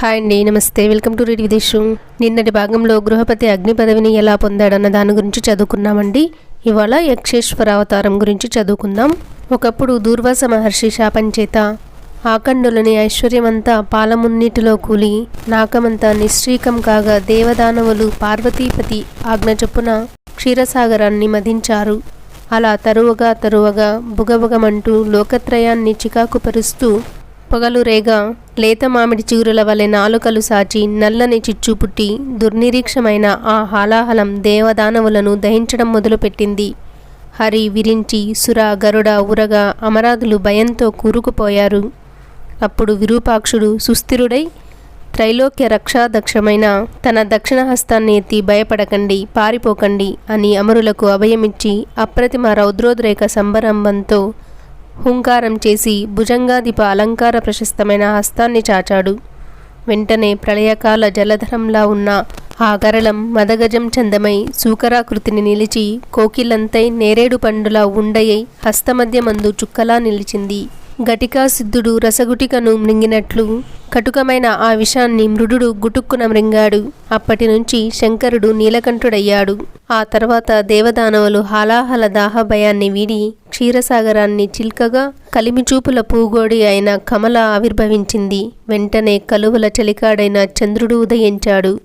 Hi అండి నమస్తే. Welcome to read విదేశం నిన్నటి భాగంలో గృహపతి అగ్ని పదవిని ఎలా పొందాడన్న దాని గురించి చదువుకున్నామండి. ఇవాళ యక్షేశ్వర అవతారం గురించి చదువుకుందాం. ఒకప్పుడు దూర్వాస మహర్షి శాపం చేత ఆకండులని ఐశ్వర్యమంతా పాలమున్నిటిలో కూలి నాకమంతా నిశ్రీకం కాగా దేవదానవులు పార్వతీపతి ఆజ్ఞ చొప్పున క్షీరసాగరాన్ని మదించారు అలా తరువగా తరువగా బుగబుగమంటూ లోకత్రయాన్ని చికాకుపరుస్తూ పొగలు రేగ లేత మామిడి చిగురుల వలె నాలుకలు సాచి నల్లని చిచ్చు పుట్టి దుర్నిరీక్షమైన ఆ హాలాహలం దేవదానవులను దహించడం మొదలుపెట్టింది. హరి విరించి సుర గరుడ ఉరగ అమరాదులు భయంతో కూరుకుపోయారు. అప్పుడు విరూపాక్షుడు సుస్థిరుడై త్రైలోక్య రక్షాదక్షమైన తన దక్షిణ హస్తాన్ని ఎత్తి భయపడకండి పారిపోకండి అని అమరులకు అభయమిచ్చి అప్రతిమ రౌద్రోద్రేక సంబరంభంతో హుంకారం చేసి భుజంగాధిప అలంకార ప్రశస్తమైన హస్తాన్ని చాచాడు. వెంటనే ప్రళయకాల జలధరంలా ఉన్న ఆ గరళం మదగజం చందమై సూకరాకృతిని నిలిచి కోకిలంతై నేరేడు పండులా ఉండయై హస్తమధ్యమందు చుక్కలా నిలిచింది. గటికా సిద్ధుడు రసగుటికను మృంగినట్లు కటుకమైన ఆ విషాన్ని మృదుడు గుటుక్కున మృంగాడు. అప్పటి నుంచి శంకరుడు నీలకంఠుడయ్యాడు. ఆ తర్వాత దేవదానవులు హాలాహల దాహ భయాన్ని వీడి క్షీరసాగరాన్ని చిల్కగా కలిమిచూపుల పూగోడి అయిన కమల ఆవిర్భవించింది. వెంటనే కలువల చలికాడైన చంద్రుడు ఉదయించాడు.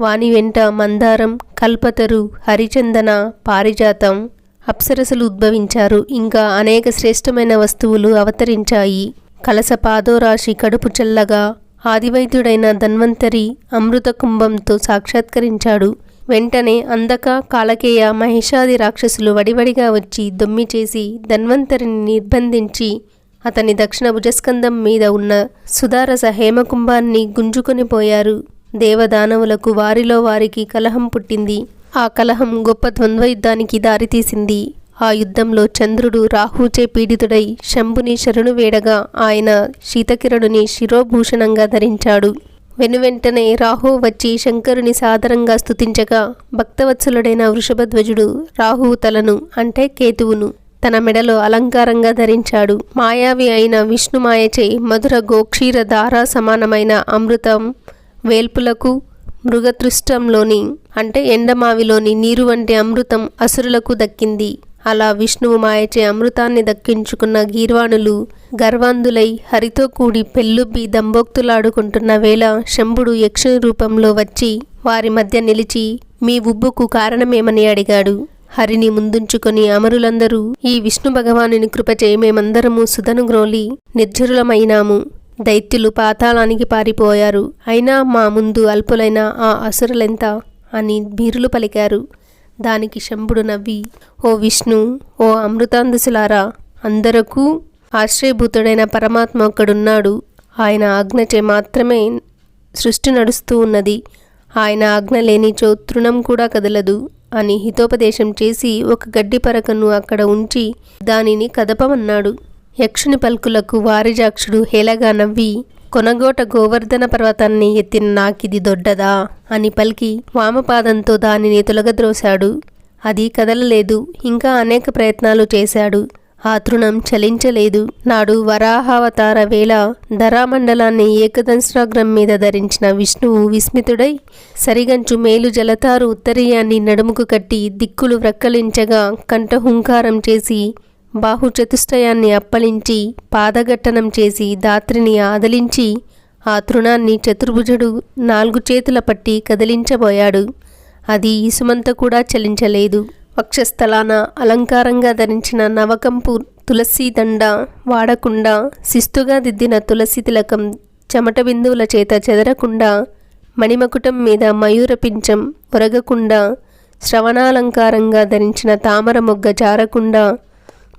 వాని వెంట మందారం కల్పతరు హరిచందన పారిజాతం అప్సరసలు ఉద్భవించారు. ఇంకా అనేక శ్రేష్టమైన వస్తువులు అవతరించాయి. కలస పాదోరాశి కడుపు చల్లగా ఆదివైద్యుడైన ధన్వంతరి అమృత కుంభంతో సాక్షాత్కరించాడు. వెంటనే అందక కాలకేయ మహిషాది రాక్షసులు వడివడిగా వచ్చి దొమ్మి చేసి ధన్వంతరిని నిర్బంధించి అతని దక్షిణ భుజస్కందం మీద ఉన్న సుధారస హేమకుంభాన్ని గుంజుకొని పోయారు. దేవదానవులకు వారిలో వారికి కలహం పుట్టింది. ఆ కలహం గొప్ప ద్వంద్వ యుద్ధానికి దారితీసింది. ఆ యుద్ధంలో చంద్రుడు రాహుచే పీడితుడై శంభుని శరణు వేడగా ఆయన శీతకిరణుని శిరోభూషణంగా ధరించాడు. వెనువెంటనే రాహు వచ్చి శంకరుని సాదరంగా స్తుతించగా భక్తవత్సలుడైన వృషభధ్వజుడు రాహువు తలను అంటే కేతువును తన మెడలో అలంకారంగా ధరించాడు. మాయావి అయిన విష్ణుమాయచే మధుర గోక్షీర ధారా సమానమైన అమృతం వేల్పులకు మృగతృష్టంలోని అంటే ఎండమావిలోని నీరు వంటి అమృతం అసురులకు దక్కింది. అలా విష్ణువు మాయచే అమృతాన్ని దక్కించుకున్న గీర్వాణులు గర్వాంధులై హరితో కూడి పెళ్ళుబ్బి దంబోక్తులాడుకుంటున్న వేళ శంభుడు యక్షుని రూపంలో వచ్చి వారి మధ్య నిలిచి మీ ఉబ్బుకు కారణమేమని అడిగాడు. హరిని ముందుంచుకొని అమరులందరూ ఈ విష్ణు భగవానుని కృపచే మేమందరము సుధను గ్రోలి నిర్జరులమైనాము. దైత్యులు పాతాళానికి పారిపోయారు. అయినా మా ముందు అల్పులైన ఆ అసురులెంత? అని బీరులు పలికారు. దానికి శంభుడు నవ్వి ఓ విష్ణు ఓ అమృతాంధసులారా అందరకు ఆశ్రయభూతుడైన పరమాత్మ ఒక్కడున్నాడు. ఆయన ఆజ్ఞచే మాత్రమే సృష్టి నడుస్తూ ఉన్నది. ఆయన ఆజ్ఞ లేనిచో తృణం కూడా కదలదు అని హితోపదేశం చేసి ఒక గడ్డి పరకను అక్కడ ఉంచి దానిని కదపమన్నాడు. యక్షుని పలుకులకు వారిజాక్షుడు హేలగా నవ్వి కొనగోట గోవర్ధన పర్వతాన్ని ఎత్తిన నాకిది దొడ్డదా అని పలికి వామపాదంతో దానిని తొలగద్రోశాడు. అది కదలలేదు. ఇంకా అనేక ప్రయత్నాలు చేశాడు. ఆ తృణం చలించలేదు. నాడు వరాహావతార వేళ ధరామండలాన్ని ఏకదంశ్రాగ్రం మీద ధరించిన విష్ణువు విస్మితుడై సరిగంచు మేలు జలతారు ఉత్తరీయాన్ని నడుముకు కట్టి దిక్కులు వ్రక్కలించగా కంఠహుంకారం చేసి బాహుచతుష్టయాన్ని అప్పలించి పాదఘట్టనం చేసి దాత్రిని ఆదలించి ఆ తృణాన్ని చతుర్భుజుడు నాలుగు చేతుల పట్టి కదిలించబోయాడు. అది ఇసుమంత కూడా చలించలేదు. వక్షస్థలాన అలంకారంగా ధరించిన నవకంపు తులసీదండ వాడకుండా శిస్తుగా దిద్దిన తులసి తిలకం చెమట బిందువుల చేత చెదరకుండా మణిమకుటం మీద మయూర పించం ఒరగకుండా శ్రవణాలంకారంగా ధరించిన తామర మొగ్గ జారకుండా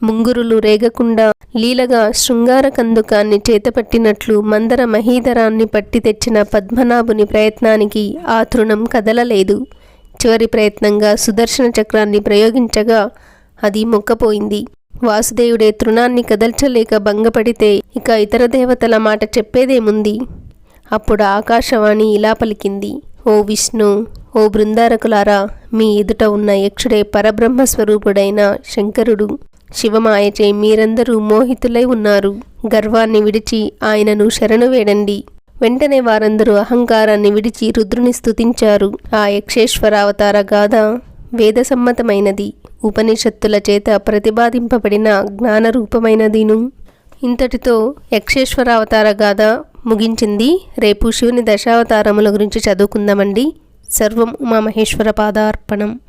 ముంగురులు రేగకుండా లీలగా శృంగార కందుకాన్ని చేతపట్టినట్లు మందర మహీధరాన్ని పట్టి తెచ్చిన పద్మనాభుని ప్రయత్నానికి ఆ తృణం కదలలేదు. చివరి ప్రయత్నంగా సుదర్శన చక్రాన్ని ప్రయోగించగా అది మొక్కపోయింది. వాసుదేవుడే తృణాన్ని కదల్చలేక భంగపడితే ఇక ఇతర దేవతల మాట చెప్పేదేముంది? అప్పుడు ఆకాశవాణి ఇలా పలికింది. ఓ విష్ణు ఓ బృందారకులారా మీ ఎదుట ఉన్న యక్షుడే పరబ్రహ్మ స్వరూపుడైన శంకరుడు. శివమాయచే మీరందరూ మోహితులై ఉన్నారు. గర్వాన్ని విడిచి ఆయనను శరణు వేడండి. వెంటనే వారందరూ అహంకారాన్ని విడిచి రుద్రుని స్తుతించారు. ఆ యక్షేశ్వరావతార గాథ వేదసమ్మతమైనది. ఉపనిషత్తుల చేత ప్రతిపాదింపబడిన జ్ఞానరూపమైనదిను. ఇంతటితో యక్షేశ్వరావతార గాథ ముగించింది. రేపు శివుని దశావతారముల గురించి చదువుకుందామండి. సర్వం ఉమామహేశ్వర పాదార్పణం.